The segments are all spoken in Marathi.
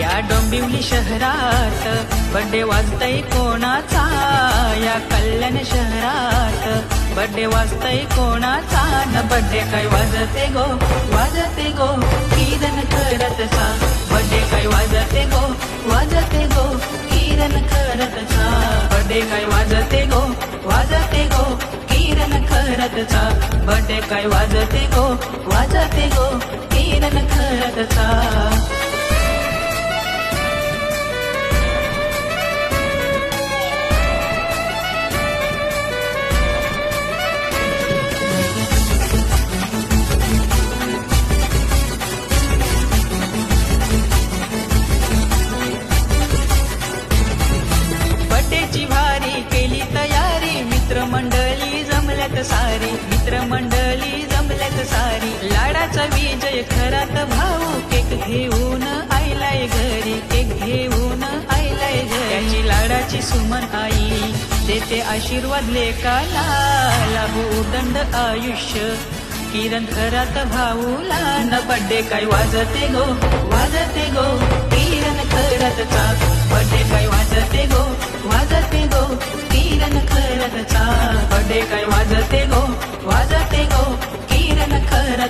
या डोंबिवली शहरात. बड्डे वाजतय कोणाचा? या कल्याण शहरात. बड्डे वाजतय कोणाचा? न बड्डे काय वाजते गो? वाजते गो किरण करतचा बड्डे काय वाजते गो? वाजते गो किरण करतचा बड्डे काय वाजते गो? वाजते गो किरण करतचा बड्डे काय वाजते गो? वाजते गो मित्रमंडळी जमल्यात सारी मित्रमंडळी जमल्यात सारी. लाडाचा विजय खरात भाऊ केक घेऊन आईलाय घरी केक घेऊन आईलाय घरी. त्याची लाडाची सुमन आई देते आशीर्वाद लेकाला. लाभू दंड आयुष्य किरण खरात भाऊला. न बड्डे काय वाजते गो वाजते गो.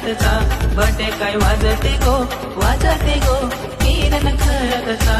खरतचा बटे काय वाजते गो? वाजते गो. किरण खरतचा